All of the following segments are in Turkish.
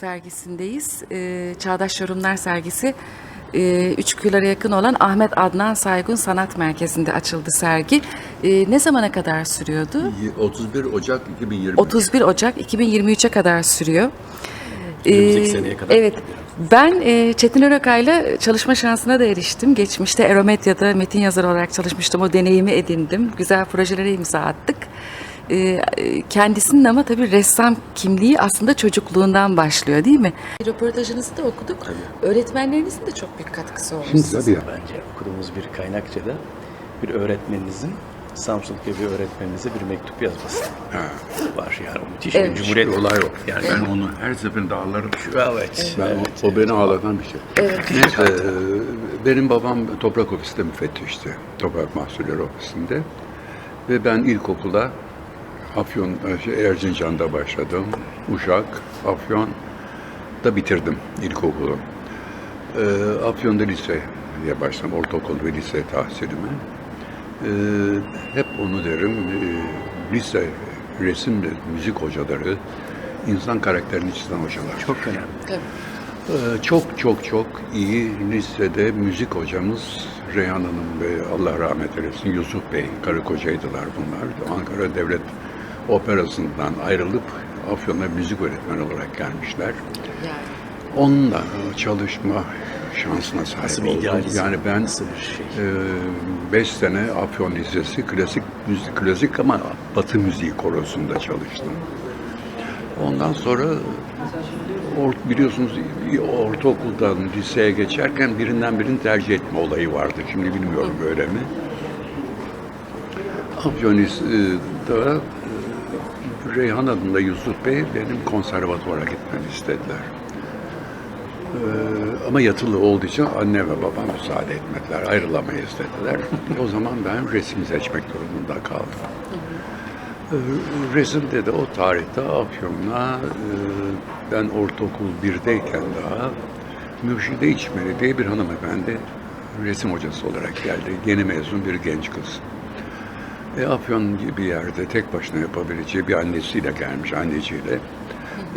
Sergisindeyiz. Ee, Çağdaş Yorumlar sergisi. Üç kuyulara yakın olan Ahmet Adnan Saygun Sanat Merkezi'nde açıldı sergi. Ee, ne zamana kadar sürüyordu? 31 Ocak 2020. 31 Ocak 2023'e kadar sürüyor. Önümüzdeki Ee, seneye kadar. Evet. Ben e, Çetin Örakay'la çalışma şansına da eriştim. Geçmişte Eromedya'da metin yazarı olarak çalışmıştım. O deneyimi edindim. Güzel projelere imza attık. Ee, kendisinin ama tabii ressam kimliği aslında çocukluğundan başlıyor değil mi? Röportajınızı da okuduk. Öğretmenlerinizin de çok büyük katkısı olmuş. Şimdi tabii Bence okuduğumuz bir kaynakçada bir öğretmeninizin Samsun'daki bir öğretmeninize bir mektup yazması var yani. Müthiş Evet. bir cumhuriyet. olay o. Yani ben onu her seferinde ağlarım. evet. Ben, evet. o, o beni ağlatan bir şey. Neyse, e, benim babam toprak ofisinde müfettişti. Toprak Mahsulleri Ofisi'nde. Ve ben ilkokula Afyon, e, şey, Erzincan'da başladım. Uşak, Afyon'da bitirdim ilkokulu. E, Afyon'da liseye başladım. Ortaokul ve lise tahsilime. E, hep onu derim. E, lise resim ve müzik hocaları insan karakterini çizen hocalar. Çok önemli. Tabii. Ee, Çok çok çok iyi lisede müzik hocamız Reyhan Hanım ve Allah rahmet eylesin Yusuf Bey karı kocaydılar bunlar. Ankara Devlet Operası'ndan ayrılıp Afyon'a müzik öğretmeni olarak gelmişler. Yani. Onunla çalışma şansına sahip Nasıl bir oldum. Yani ben nasıl bir şey. 5 sene Afyon Lisesi klasik müzik klasik ama Batı müziği korosunda çalıştım. Ondan sonra or- biliyorsunuz ortaokuldan liseye geçerken birinden birini tercih etme olayı vardı. Şimdi bilmiyorum böyle mi. Afyonis'te e, Reyhan adında Yusuf Bey benim konservatuvara gitmemi istediler. Ee, ama yatılı olduğu için anne ve babam müsaade etmediler. Ayrılamayız dediler. o zaman ben resim seçmek durumunda kaldım. Ee, Resimde de o tarihte Afyon'a e, ben ortaokul 1'deyken daha Mürşide İçmeli diye bir hanımefendi resim hocası olarak geldi. Yeni mezun bir genç kız. E, Afyon gibi bir yerde tek başına yapabileceği bir annesiyle gelmiş, anneciyle.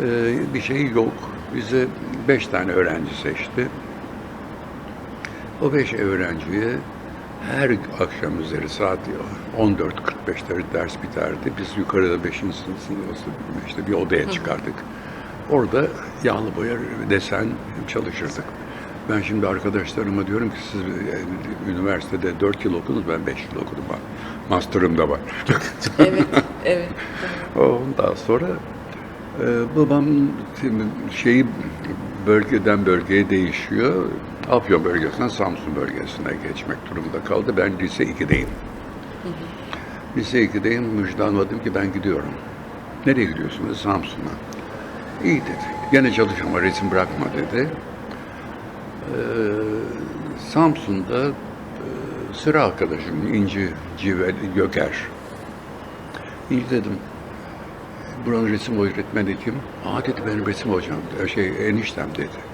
E, bir şey yok. Bize beş tane öğrenci seçti. O beş öğrenciye her akşam üzeri saat 14.45'te ders biterdi. Biz yukarıda 5. sınıfı işte bir odaya çıkardık. Orada yağlı boya desen çalışırdık. Ben şimdi arkadaşlarıma diyorum ki siz üniversitede 4 yıl okudunuz, ben 5 yıl okudum. Master'ım da var. Evet, evet. Ondan sonra e, babam şeyi bölgeden bölgeye değişiyor. Afyon bölgesinden Samsun bölgesine geçmek durumunda kaldı. Ben lise 2'deyim. Lise 2'deyim. Müjdan dedim ki ben gidiyorum. Nereye gidiyorsunuz? Samsun'a. İyi dedi. Gene çalış ama resim bırakma dedi. Ee, Samsun'da e, sıra arkadaşım İnci Civel Göker. İyi dedim. Buranın resim öğretmeni kim? Aa dedi benim resim hocam, e, şey eniştem dedi.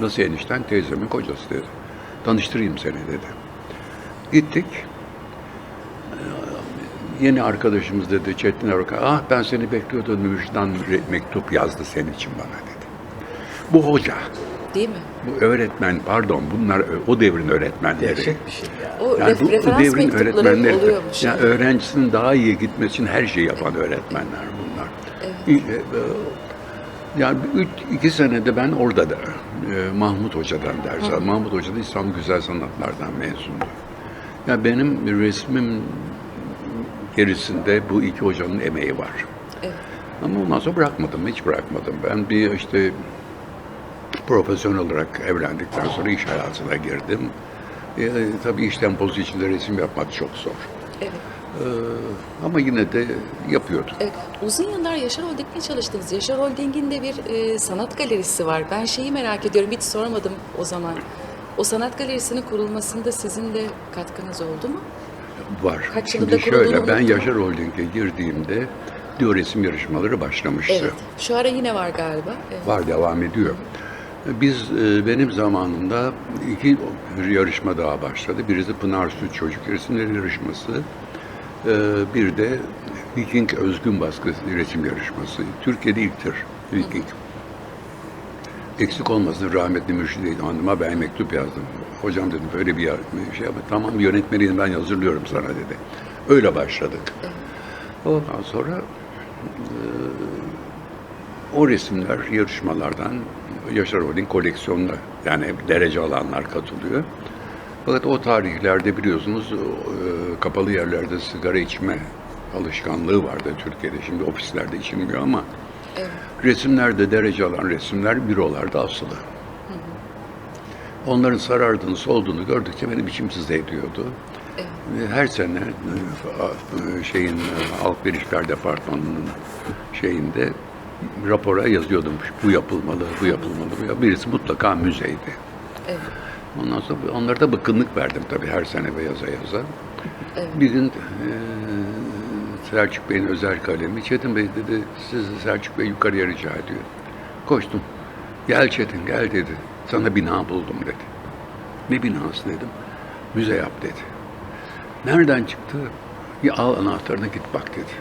Nasıl enişten? Teyzemin kocası dedi. Tanıştırayım seni dedi. Gittik. Ee, Yeni arkadaşımız dedi Çetin Erkay. Ah ben seni bekliyordum. Müjdan mektup yazdı senin için bana dedi. Bu hoca, Değil mi? bu öğretmen pardon bunlar ö- o devrin öğretmenleri. Gerçek bir şey ya. O Yani bu, bu referans devrin öğretmenleri, oluyormuş. yani öğrencisinin daha iyi gitmesi için her şeyi yapan öğretmenler bunlar. İ- e, e, Yani üç, iki senede ben orada da e, Mahmut Hoca'dan ders aldım. Mahmut Hoca da İstanbul Güzel Sanatlardan mezundu. Ya benim resmim gerisinde bu iki hocanın emeği var. Evet. Ama ondan sonra bırakmadım, hiç bırakmadım. Ben bir işte profesyonel olarak evlendikten sonra iş hayatına girdim. E, tabii iş temposu içinde resim yapmak çok zor. Evet. E, ama yine de yapıyordum. Evet, uzun yıllar Yaşar Holding'le çalıştınız. Yaşar Holding'in de bir e, sanat galerisi var. Ben şeyi merak ediyorum, hiç sormadım o zaman. O sanat galerisinin kurulmasında sizin de katkınız oldu mu? Var. Kaç Şimdi şöyle, ben. Yaşar Holding'e girdiğimde diyor resim yarışmaları başlamıştı. Evet. Şu ara yine var galiba. Evet. Var, devam ediyor. Biz, e, benim zamanımda iki yarışma daha başladı. Birisi Pınar Süt Çocuk Resimleri Yarışması. e, Bir de Viking Özgün Baskı Resim Yarışması. Türkiye'de ilktir. Viking. Eksik olmasın rahmetli Mürşide Hanım'a ben mektup yazdım. Hocam dedim böyle bir şey ama tamam yönetmeniyim ben hazırlıyorum sana dedi. Öyle başladık. Ondan sonra e, o resimler yarışmalardan Yaşar Holding koleksiyonuna yani derece alanlar katılıyor. Fakat o tarihlerde biliyorsunuz e, kapalı yerlerde sigara içme alışkanlığı vardı Türkiye'de. Şimdi ofislerde içilmiyor ama resimlerde derece alan resimler bürolarda asılı. Onların sarardığını, solduğunu gördükçe beni biçimsiz ediyordu. Ve Her sene e, şeyin e, Halk İlişkiler Departmanı'nın şeyinde rapora yazıyordum. Bu yapılmalı, bu yapılmalı. Bu yap- Birisi mutlaka müzeydi. Evet. Ondan sonra onlara da bıkkınlık verdim tabii her sene ve yaza yaza. Bir gün e, Selçuk Bey'in özel kalemi, Çetin Bey dedi, sizi Selçuk Bey yukarıya rica ediyor. Koştum. Gel Çetin gel dedi. Sana bina buldum dedi. Ne binası dedim. Müze yap dedi. Nereden çıktı? Ya al anahtarını git bak dedi.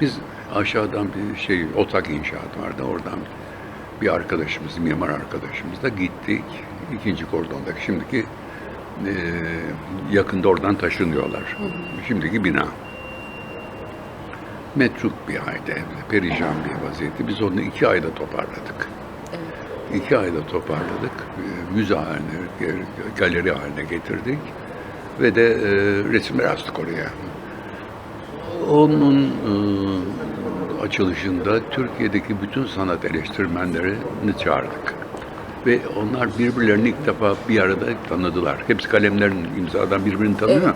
Biz aşağıdan bir şey otak inşaat vardı oradan bir arkadaşımız, mimar arkadaşımız da gittik. ikinci kordondaki şimdiki e, yakında oradan taşınıyorlar. Şimdiki bina. Metruk bir halde, perişan bir vaziyette. Biz onu iki ayda toparladık. İki ayda toparladık. E, Müze haline, galeri haline getirdik. Ve de e, resimler astık oraya. Onun e, açılışında Türkiye'deki bütün sanat eleştirmenlerini çağırdık. Ve onlar birbirlerini ilk defa bir arada tanıdılar. Hepsi kalemlerin imzadan birbirini tanıyor. Evet.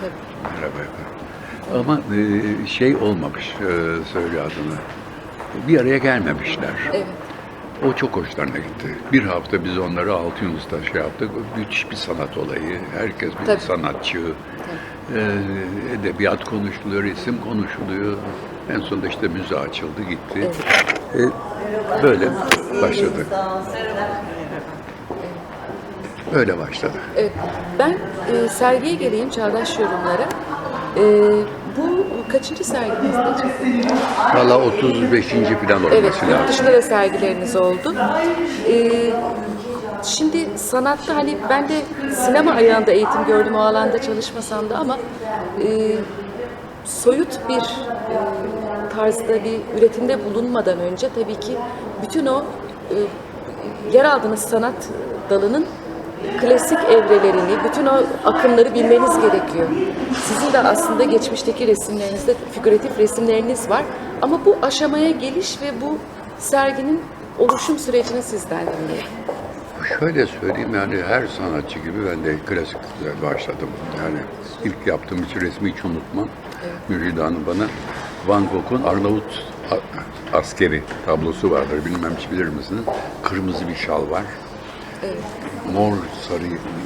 Tabii. Merhaba. Ama e, şey olmamış, e, söyle adını. Bir araya gelmemişler. Evet. O çok hoşlarına gitti. Bir hafta biz onları Altınoluk'ta şey yaptık. Müthiş bir sanat olayı. Herkes bir Tabii. sanatçı. Ee, edebiyat konuşuluyor, resim konuşuluyor. En sonunda işte müze açıldı, gitti. Ee, böyle başladı. Öyle başladı. Evet. Ben e, sergiye geleyim Çağdaş Yorumlara. E, bu kaçıncı serginizde? Valla 35. falan olması Evet, lazım. dışında da sergileriniz oldu. Ee, şimdi sanatta hani ben de sinema ayağında eğitim gördüm o alanda çalışmasam da ama e, soyut bir e, tarzda bir üretimde bulunmadan önce tabii ki bütün o e, yer aldığınız sanat dalının klasik evrelerini, bütün o akımları bilmeniz gerekiyor. Sizin de aslında geçmişteki resimlerinizde figüratif resimleriniz var. Ama bu aşamaya geliş ve bu serginin oluşum sürecini sizden dinleyelim. Şöyle söyleyeyim yani her sanatçı gibi ben de klasikle başladım. Yani ilk yaptığım için resmi hiç unutmam. Mürşide Hanım bana Van Gogh'un Arnavut askeri tablosu vardır. Bilmem hiç bilir misiniz? Kırmızı bir şal var. Mor sarı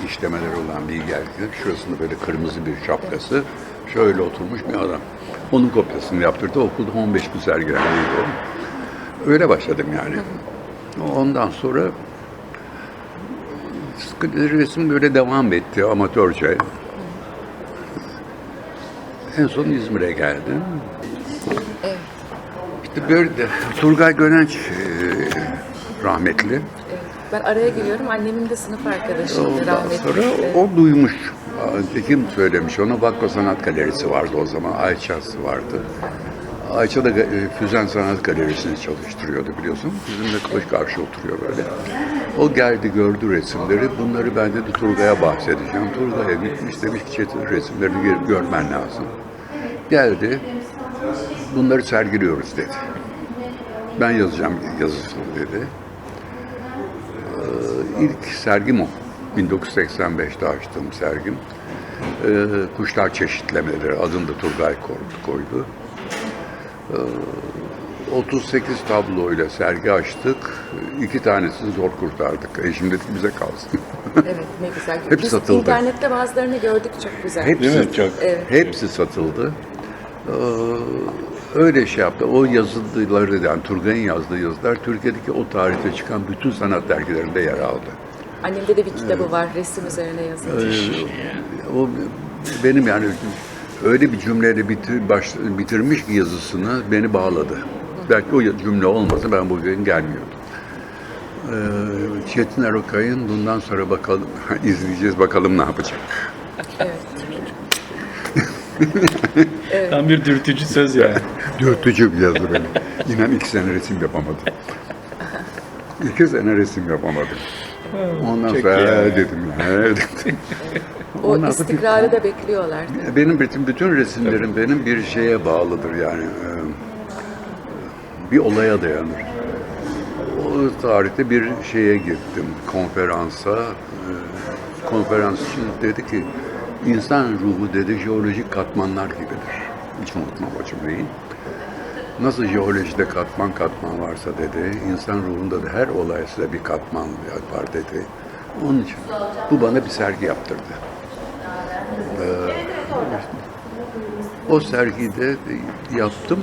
işlemeler olan bir gerçek. Şurasında böyle kırmızı bir şapkası. Şöyle oturmuş bir adam. Onun kopyasını yaptırdı. Okulda 15 gün sergilenmeydi o. Öyle başladım yani. Ondan sonra resim böyle devam etti amatörce. En son İzmir'e geldim. İşte böyle de Turgay Gönenç e, rahmetli. Ben araya giriyorum. Annemin de sınıf arkadaşıydı Ondan rahmetli. sonra Evet. o duymuş. Kim söylemiş ona? Vakko Sanat Galerisi vardı o zaman. Ayça'sı vardı. Ayça da e, Füzen Sanat Galerisi'ni çalıştırıyordu biliyorsun. Bizimle karşı karşı oturuyor böyle. O geldi gördü resimleri. Bunları ben dedi Turgay'a bahsedeceğim. Turgay'a gitmiş demiş ki resimlerini gör- görmen lazım. Geldi. Bunları sergiliyoruz dedi. Ben yazacağım yazısını dedi. İlk sergim o. 1985'te açtığım sergim. Ee, kuşlar çeşitlemeleri adını da Turgay koydu. Ee, 38 tabloyla sergi açtık. İki tanesini zor kurtardık. E şimdi de bize kalsın. Evet ne güzel. Hep Biz satıldı. internette bazılarını gördük çok güzel. Hepsi, Evet. hepsi satıldı. Ee, öyle şey yaptı. O yazıları yani Turgay'ın yazdığı yazılar Türkiye'deki o tarihte çıkan bütün sanat dergilerinde yer aldı. Annemde de bir kitabı var resim üzerine yazılmış. Ee, o benim yani öyle bir cümleyle bitir, baş, bitirmiş ki yazısını beni bağladı. Belki o cümle olmasa ben bugün gelmiyordum. Ee, Çetin Erokay'ın bundan sonra bakalım izleyeceğiz bakalım ne yapacak. Tam bir dürtücü söz yani. Dürtücü bir yazı benim. İnan iki sene resim yapamadım. İki sene resim yapamadım. Ondan çok sonra ya. "Ee," dedim ya. "ee," dedim. O Ondan sonra istikrarı da bekliyorlar. Benim bütün, bütün resimlerim benim bir şeye bağlıdır yani. e, Bir olaya dayanır. O tarihte bir şeye gittim, konferansa. E, Konferans için dedi ki, insan ruhu dedi jeolojik katmanlar gibidir. Hiç unutmam o cümleyi. Nasıl jeolojide katman katman varsa dedi, insan ruhunda da her olay size bir katman var dedi. Onun için bu bana bir sergi yaptırdı. O sergide yaptım.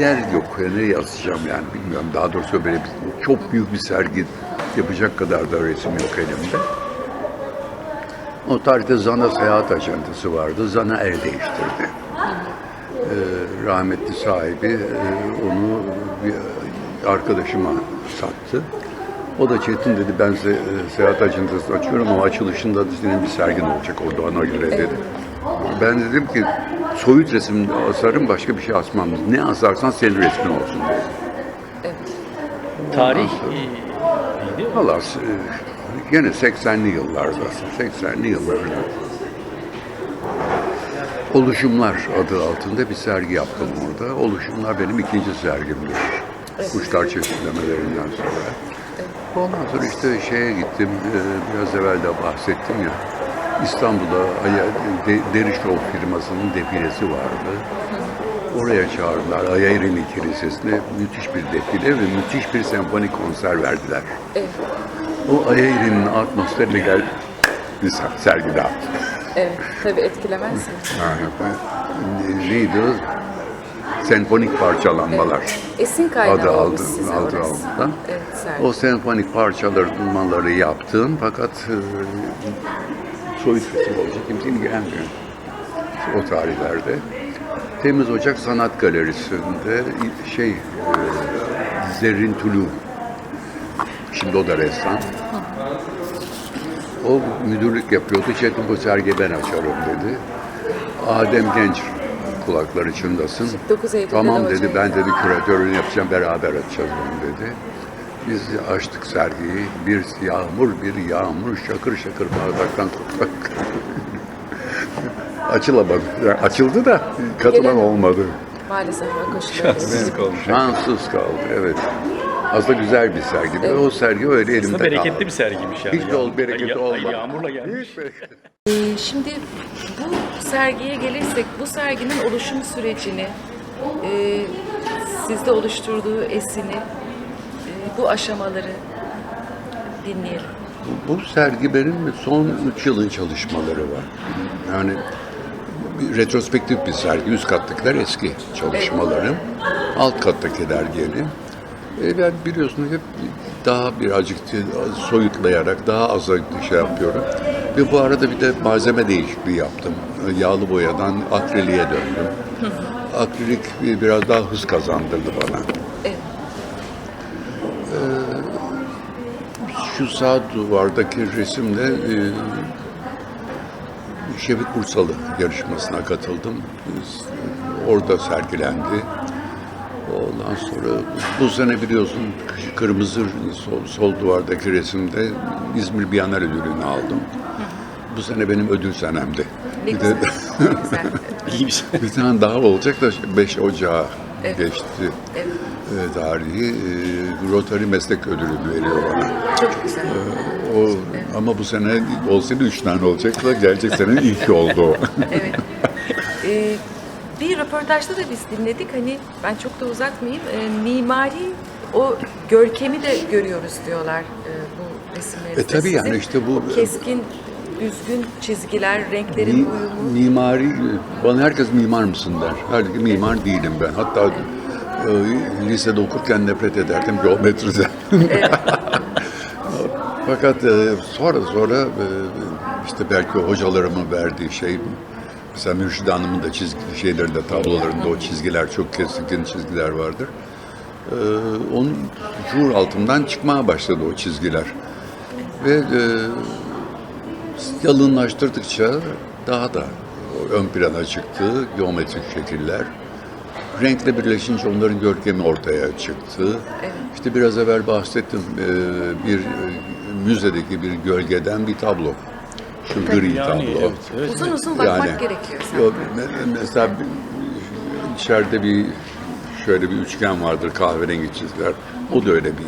Yer yok. Ne yazacağım yani bilmiyorum. Daha doğrusu böyle bir, çok büyük bir sergi yapacak kadar da resim yok elimde. O tarihte Zana seyahat ajantası vardı. Zana el değiştirdi. Ee, rahmetli sahibi e, onu bir arkadaşıma sattı. O da Çetin dedi ben size e, seyahat ajantası açıyorum ama açılışında da senin bir sergin olacak orada ona göre dedi. Ben dedim ki soyut resim asarım başka bir şey asmam. Ne asarsan senin resmin olsun dedi. Tarih e? Valla gene 80'li yıllarda, 80'li yıllarda Oluşumlar adı altında bir sergi yaptım orada. Oluşumlar benim ikinci sergimdir. Kuşlar çeşitlemelerinden sonra. Ondan sonra işte şeye gittim, e, biraz evvel de bahsettim ya. İstanbul'da Derişov firmasının defilesi vardı. Oraya çağırdılar. Ayayrili Kilisesi'ne müthiş bir defile ve müthiş bir senfonik konser verdiler. Evet. O Ayayrili'nin atmosferine gel bir ser- sergi daha. Evet, tabii etkilemez mi? Yani, neydi o? Senfonik parçalanmalar. Esin kaynağı Adı aldı- adı altından. Evet, sergi. O senfonik parçalanmaları yaptım fakat e, soyut resim olacak kimse ilgilenmiyor. O tarihlerde. Temiz Ocak Sanat Galerisi'nde şey e, Zerrin Tulu şimdi o da ressam. O müdürlük yapıyordu. Çetin bu sergiyi ben açarım dedi. Adem Genç kulakları çınlasın. 9 Eylül'de Tamam de dedi hocam. ben dedi küratörünü yapacağım beraber açacağız bunu dedi. Biz açtık sergiyi. Bir yağmur bir yağmur şakır şakır bardaktan toprak. Açılamadı. Yani açıldı da katılan olmadı. Maalesef. Şanssız kalmış. Şanssız kaldı evet. Aslında güzel bir sergiydi. ve O sergi öyle elimde Aslında kaldı. bereketli bir sergiymiş yani. Hiç de ol- bereketi Ya- olmadı. Yağmurla gelmiş. Hiç Ee, Şimdi bu sergiye gelirsek, bu serginin oluşum sürecini, e, sizde oluşturduğu esini, e, bu aşamaları dinleyelim. Bu sergi benim son 3 yılın çalışmaları var. Yani bir retrospektif bir sergi. Üst kattakiler eski çalışmalarım. Alt kattakiler yeni. E ben biliyorsunuz hep daha birazcık soyutlayarak daha az şey yapıyorum. Ve bu arada bir de malzeme değişikliği yaptım. Yağlı boyadan akriliğe döndüm. Akrilik biraz daha hız kazandırdı bana. Evet. Şu sağ duvardaki resimde e, Şevik Bursalı yarışmasına katıldım. Biz- Orada sergilendi. Ondan sonra bu sene biliyorsun kırmızı sol, sol duvardaki resimde İzmir Bienal ödülünü aldım. Bu sene benim ödül senemdi. Ne Bir de güzel. İyiymiş. bir tane daha olacak da 5 Ocağı Evet. geçti. Evet. E, tarihi e, Rotary Meslek Ödülü veriyor bana. Çok güzel. O, ama bu sene olsaydı üç tane olacaktı. Gelecek senenin ilki oldu. Evet. Ee, bir röportajda da biz dinledik. Hani ben çok da uzatmayayım. Ee, mimari o görkemi de görüyoruz diyorlar e, bu resimlerinizde. E, tabii yani işte bu- O keskin, düzgün çizgiler, renklerin Mi- uyumu. mimari, bana herkes mimar mısın der. Halbuki mimar değilim ben. Hatta e, lisede okurken nefret ederdim geometriden. Fakat e, sonra sonra e, işte belki hocalarımın verdiği şey mesela Mürşide Hanım'ın da çizgi şeylerinde, tablolarında o çizgiler çok keskin çizgiler vardır. Ee, onun jur altından çıkmaya başladı o çizgiler. Ve e, yalınlaştırdıkça daha da ön plana çıktı geometrik şekiller. Renkle birleşince onların görkemi ortaya çıktı. İşte biraz evvel bahsettim e, bir e, müzedeki bir gölgeden bir tablo. Şu gri Yani tablo. evet, evet. Uzun uzun bakmak gerekiyor sanki. Mesela içeride bir şöyle bir üçgen vardır kahverengi çizgiler. O da öyle bir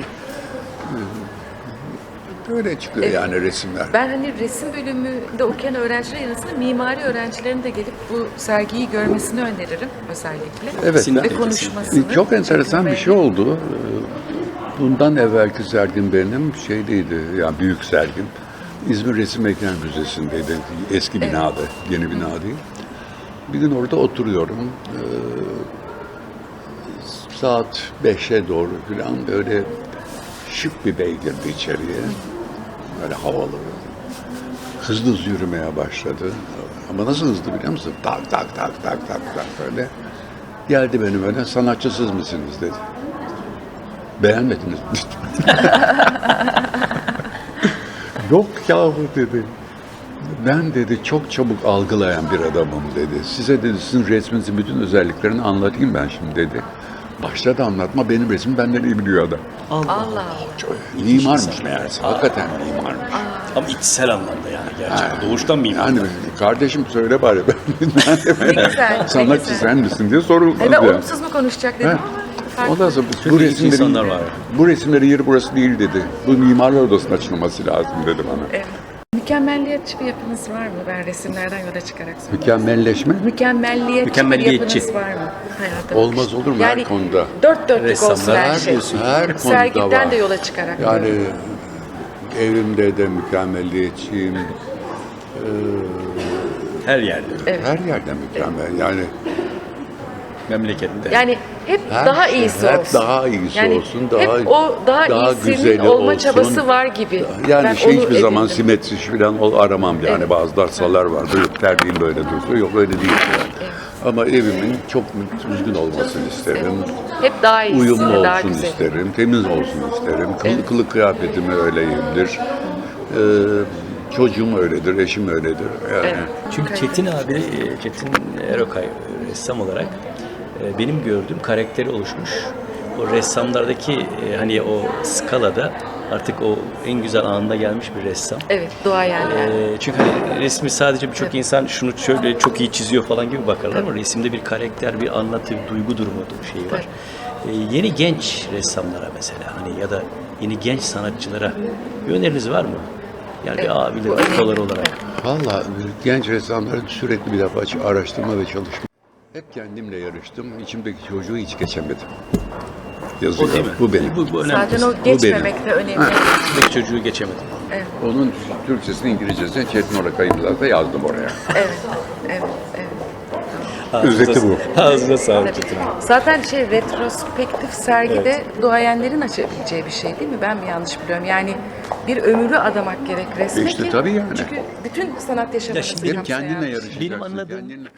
öyle çıkıyor Evet. yani resimler. Ben hani resim bölümünde okuyan öğrenciler arasında mimari öğrencilerin de gelip bu sergiyi görmesini öneririm özellikle. Evet. Ve konuşmasını. Çok enteresan bir şey oldu. Ee, Bundan evvelki sergim benim şeydeydi, yani büyük sergim. İzmir Resim Mekane Müzesi'ndeydi. Eski binada, yeni bina değil. Bir gün orada oturuyorum. Ee, saat 5'e doğru falan böyle şık bir bey girdi içeriye. Böyle havalı. Hızlı hızlı yürümeye başladı. Ama nasıl hızlı biliyor musun? Tak tak tak tak tak tak böyle. Geldi benim öyle sanatçısız mısınız dedi. Beğenmediniz mi? Yok yahu dedi. Ben dedi çok çabuk algılayan bir adamım dedi. Size dedi sizin resminizin bütün özelliklerini anlatayım ben şimdi dedi. Başladı anlatma benim resmim benden iyi biliyor adam. Allah Allah. Çok mimarmış meğerse. Hakikaten mimarmış. Ama içsel anlamda yani gerçekten. Doğuştan mıyım? Yani kardeşim söyle bari ben, ben böyle güzel, ne sanatçı güzel. sen misin diye Hayır, ben yani. olumsuz mu konuşacak dedim Ha. ama. Ondan sonra Çünkü bu iyi resimlerin, insanlar var. bu resimlerin yeri burası değil dedi. Bu mimarlar odasının açılması lazım dedi bana. Evet. Mükemmelliyetçi bir yapınız var mı? Ben resimlerden yola çıkarak soruyorum. Mükemmelleşme Mükemmelliyetçi, Mükemmelliyetçi. bir yapınız var mı? Hayata Olmaz olur mu her konuda? Dört dörtlük Ressamlar olsun her her şey. diyorsun. Her konuda Sergiden var. de yola çıkarak. Yani diyorum. evimde de mükemmelliyetçiyim. Her yerde. Her yerde mükemmel. Yani Memlekette. Yani hep her daha şey, iyisi hep olsun. daha iyisi yani olsun. Daha, hep o daha, iyisinin güzeli olma olsun. çabası var gibi. Yani Ben şey hiçbir zaman edindim. simetri falan ol aramam yani. Evet. Bazı darsalar var. Böyle terliğim böyle dursun. Yok öyle değil yani. Ama evimin çok düzgün olmasını isterim. Hep daha iyisi, Uyumlu daha olsun güzel. isterim. Temiz olsun isterim. Kılık kılık kıyafetimi öyleyimdir. Ee, çocuğum öyledir, eşim öyledir. Yani Çünkü Çetin abi, e, Çetin Erokay ressam olarak e, benim gördüğüm karakteri oluşmuş. O ressamlardaki e, hani o skalada artık o en güzel anında gelmiş bir ressam. Evet, dua yani. E, çünkü hani resmi sadece birçok insan şunu şöyle çok iyi çiziyor falan gibi bakarlar ama resimde bir karakter, bir anlatı, bir duygu durumu bir şey var. E, yeni genç ressamlara mesela hani ya da yeni genç sanatçılara bir öneriniz var mı? Yani bir abiler, olarak. Valla genç ressamların sürekli bir defa aç- araştırma ve çalışma. Hep kendimle yarıştım. İçimdeki çocuğu hiç geçemedim. Yazıyor. O değil mi? Bu benim. Bu, bu önemli. Zaten o benim. geçmemek de önemli. Belki çocuğu geçemedim. Onun Türkçesini, İngilizcesini Çetin Orakay'ı da yazdım oraya. Evet, evet, evet. Özeti bu. Ağzına sağlık Çetin. Zaten şey retrospektif sergide duayenlerin açabileceği bir şey değil mi? Ben mi yanlış biliyorum? Yani bir ömrü adamak gerek resme İşte ki. tabii yani. Çünkü bütün sanat yaşamını şimdi kendinle bir şey. yarışacaksın. Benim anladığım- kendinle.